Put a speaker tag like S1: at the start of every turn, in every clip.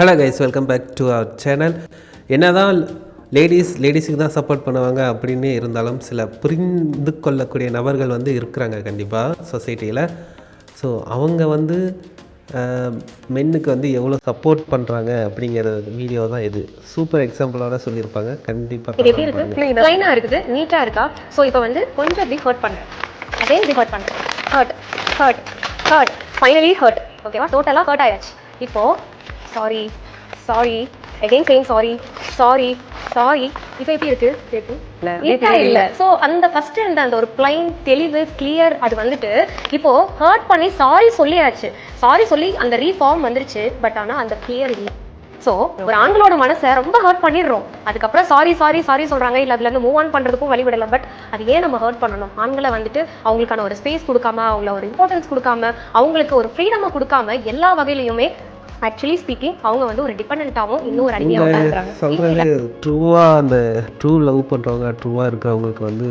S1: Hello guys welcome back to our channel என்னதான் ladies லேடிஸுக்கு தான் சப்போர்ட் பண்ணுவாங்க அப்படின்னு இருந்தாலும் சில புரிந்து கொள்ளக்கூடிய நபர்கள் வந்து இருக்கிறாங்க கண்டிப்பாக சொசைட்டியில் ஸோ அவங்க வந்து மென்னுக்கு வந்து எவ்வளோ சப்போர்ட் பண்ணுறாங்க அப்படிங்கிற வீடியோ தான் இது. சூப்பர் எக்ஸாம்பிளோட சொல்லியிருப்பாங்க. கண்டிப்பாக
S2: எப்படி இருக்குது நீட்டா இருக்கா? ஸோ இப்போ வந்து கொஞ்சம் இப்படி ஹர்ட் பண்றேன் அதே இப்படி ஹர்ட் பண்றேன் hurt hurt hurt finally hurt ஓகேவா டோட்டலாக ஹர்ட் ஆயாச்சு. இப்போ sorry sorry again saying sorry sorry sorry இப்போ எப்படி இருக்கு? இருக்கு நீட்டா இல்ல. ஸோ அந்த ஃபர்ஸ்ட் இருந்த அந்த ஒரு பிளைன் தெளிவு கிளியர் அது வந்துட்டு இப்போ ஹர்ட் பண்ணி சாரி சொல்லியாச்சு. சாரி சொல்லி அந்த ரீஃபார்ம் வந்துருச்சு பட் ஆனா அந்த கிளியர் இல்லை. ஸோ ஒரு ஆண்களோட மனசை ரொம்ப ஹர்ட் பண்ணிடுறோம். அதுக்கப்புறம் சாரி சாரி சாரி சொல்றாங்க. இல்லை அதுல இருந்து மூவ் ஆன் பண்றதுக்கும் வழி விடல பட் அது ஏன் நம்ம ஹர்ட் பண்ணணும்? ஆண்களை வந்துட்டு அவங்களுக்கான ஒரு ஸ்பேஸ் கொடுக்காம அவங்கள ஒரு இம்பார்ட்டன்ஸ் கொடுக்காம அவங்களுக்கு ஒரு ஃப்ரீடமை கொடுக்காம எல்லா வகையிலையுமே ஆக்சுவலி ஸ்பீக்கிங் அவங்க வந்து ஒரு டிபெண்டாகவும் இன்னும் ஒரு இருக்கிறாங்க
S1: சொல்கிறது ட்ரூவாக அந்த ட்ரூ லவ் பண்ணுறவங்க ட்ரூவாக இருக்கிறவங்களுக்கு வந்து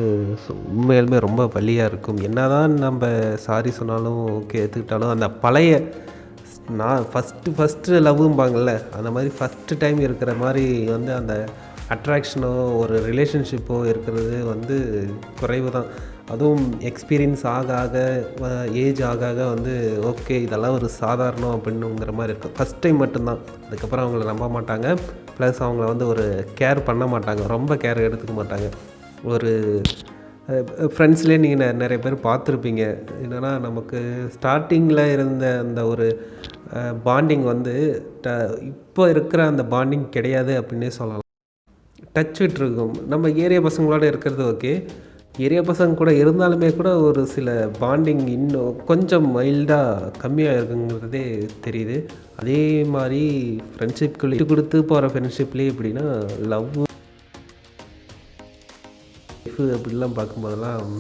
S1: உண்மையாலுமே ரொம்ப வலியாக இருக்கும். என்னதான் நம்ம சாரி சொன்னாலும் ஓகே எடுத்துக்கிட்டாலும் அந்த பழைய நான் ஃபஸ்ட்டு ஃபஸ்ட்டு லவ்வும்பாங்கள்ல அந்த மாதிரி ஃபஸ்ட்டு டைம் இருக்கிற மாதிரி வந்து அந்த அட்ராக்ஷனோ ஒரு ரிலேஷன்ஷிப்போ இருக்கிறது வந்து குறைவு தான். அதுவும் எக்ஸ்பீரியன்ஸ் ஆக ஆக ஏஜ் ஆக ஆக வந்து ஓகே இதெல்லாம் ஒரு சாதாரணம் அப்படின்னுங்கிற மாதிரி இருக்கும். ஃபஸ்ட் டைம் மட்டும்தான். அதுக்கப்புறம் அவங்கள நம்ப மாட்டாங்க. ப்ளஸ் அவங்கள வந்து ஒரு கேர் பண்ண மாட்டாங்க. ரொம்ப கேர் எடுத்துக்க மாட்டாங்க. ஒரு ஃப்ரெண்ட்ஸ்லேயே நீங்கள் நிறைய பேர் பார்த்துருப்பீங்க. என்னென்னா நமக்கு ஸ்டார்டிங்கில் இருந்த அந்த ஒரு பாண்டிங் வந்து ட இப்போ இருக்கிற அந்த பாண்டிங் கிடையாது அப்படின்னே சொல்லலாம். டச் விட்டுருக்கும் நம்ம ஏரியா பசங்களோட இருக்கிறது ஓகே ஏரியா பசங்க கூட இருந்தாலுமே கூட ஒரு சில பாண்டிங் இன்னும் கொஞ்சம் மைல்டாக கம்மியாக இருக்குங்கிறதே தெரியுது. அதே மாதிரி ஃப்ரெண்ட்ஷிப்குள்ளே விட்டு கொடுத்து போகிற ஃப்ரெண்ட்ஷிப்லேயே எப்படின்னா லவ் அப்படிலாம் பார்க்கும்போதெல்லாம்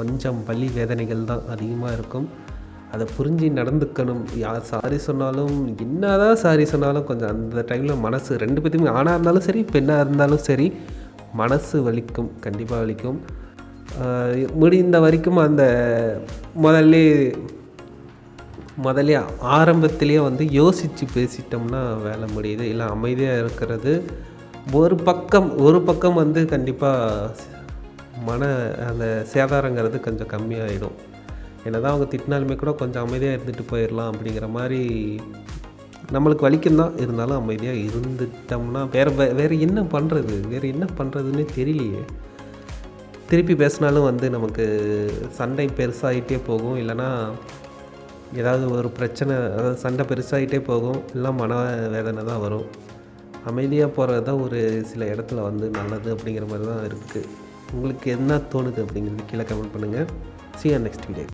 S1: கொஞ்சம் பள்ளி வேதனைகள் தான் அதிகமாக இருக்கும். அதை புரிஞ்சு நடந்துக்கணும். யார் சாரி சொன்னாலும் என்னதான் சாரி சொன்னாலும் கொஞ்சம் அந்த டைமில் மனசு ரெண்டு பேத்துக்குமே ஆணாக இருந்தாலும் சரி பெண்ணாக இருந்தாலும் சரி மனசு வலிக்கும் கண்டிப்பாக வலிக்கும். முடிந்த வரைக்கும் அந்த முதல்ல முதல்ல ஆரம்பத்திலேயே வந்து யோசித்து பேசிட்டோம்னா வேலை முடியுது. இல்லை அமைதியாக இருக்கிறது. ஒரு பக்கம் ஒரு பக்கம் வந்து கண்டிப்பாக மன அந்த சேதாரங்கிறது கொஞ்சம் என்ன தான் அவங்க திட்டினாலுமே கூட கொஞ்சம் அமைதியாக இருந்துட்டு போயிடலாம் அப்படிங்கிற மாதிரி நம்மளுக்கு வலிக்கும் தான். இருந்தாலும் அமைதியாக இருந்துட்டோம்னா வேறு வே வேறு என்ன பண்ணுறது வேறு என்ன பண்ணுறதுன்னு தெரியலையே. திருப்பி பேசினாலும் வந்து நமக்கு சண்டை பெருசாகிட்டே போகும். இல்லைன்னா ஏதாவது ஒரு பிரச்சனை அதாவது சண்டை பெருசாகிட்டே போகும். இல்லை மன வேதனை தான் வரும். அமைதியாக போகிறது தான் ஒரு சில இடத்துல வந்து நல்லது அப்படிங்கிற மாதிரி தான் இருக்குது உங்களுக்கு என்ன தோணுது அப்படிங்கிறது கீழே கமெண்ட் பண்ணுங்கள் சி you நெக்ஸ்ட் video.